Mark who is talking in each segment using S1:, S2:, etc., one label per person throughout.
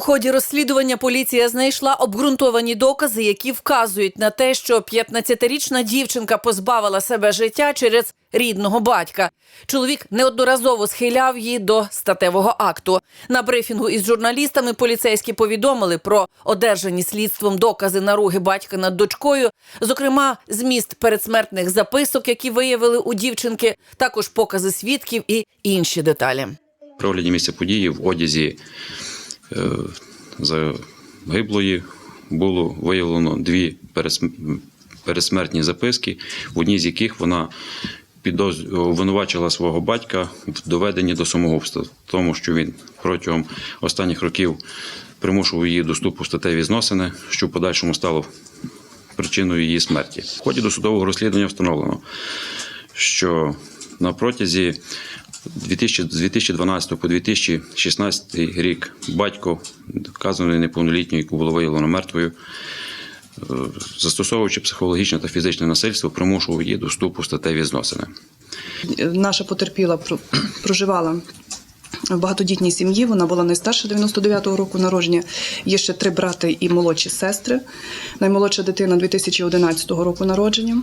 S1: У ході розслідування поліція знайшла обґрунтовані докази, які вказують на те, що 15-річна дівчинка позбавила себе життя через рідного батька. Чоловік неодноразово схиляв її до статевого акту. На брифінгу із журналістами поліцейські повідомили про одержані слідством докази наруги батька над дочкою, зокрема, зміст передсмертних записок, які виявили у дівчинки, також покази свідків і інші деталі.
S2: При огляді місця події в одязі загиблої було виявлено дві пересмертні записки, в одній з яких вона обвинувачила свого батька в доведенні до самогубства, тому, що він протягом останніх років примушував її до вступу в статеві зносини, що в подальшому стало причиною її смерті. В ході досудового розслідування встановлено, що на протязі 2000 з 2012 по 2016 рік батько вказаної неповнолітньої, яку було виявлено мертвою, е, застосовуючи психологічне та фізичне насильство, примушував її до вступу в статеві зносини.
S3: Наша потерпіла про- проживала в багатодітній сім'ї. Вона була найстарша 99-го року народження. Є ще три брати і молодші сестри. Наймолодша дитина 2011 року народження.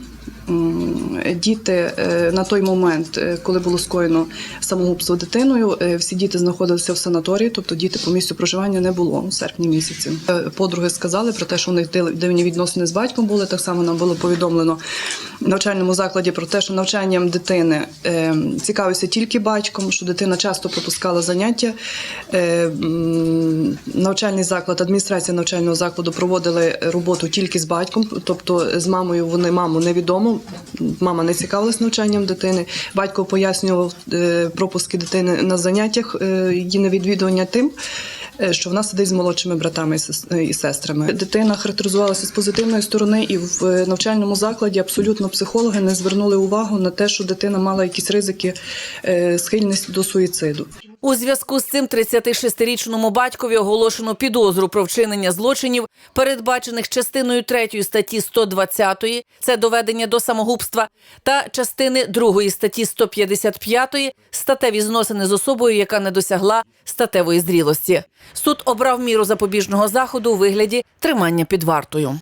S3: Діти е, на той момент, е, коли було скоєно самогубство дитиною, е, всі діти знаходилися в санаторії, тобто діти по місцю проживання не було у серпні місяці. Подруги сказали про те, що у них дивні відносини з батьком були. Так само нам було повідомлено в навчальному закладі про те, що навчанням дитини цікавився тільки батьком, що дитина часто пропускала заняття. Навчальний заклад, адміністрація навчального закладу проводили роботу тільки з батьком, тобто з мамою вони маму невідомо. Мама не цікавилась навчанням дитини. Батько пояснював е, пропуски дитини на заняттях, е, її невідвідування тим. е, Що вона сидить з молодшими братами і сестрами. Дитина характеризувалася з позитивної сторони, і в е, навчальному закладі абсолютно психологи не звернули увагу на те, що дитина мала якісь ризики схильність до суїциду.
S1: У зв'язку з цим 36-річному батькові оголошено підозру про вчинення злочинів, передбачених частиною 3 статті 120, це доведення до самогубства, та частини 2 статті 155 статеві зносини з особою, яка не досягла статевої зрілості. Суд обрав міру запобіжного заходу у вигляді тримання під вартою.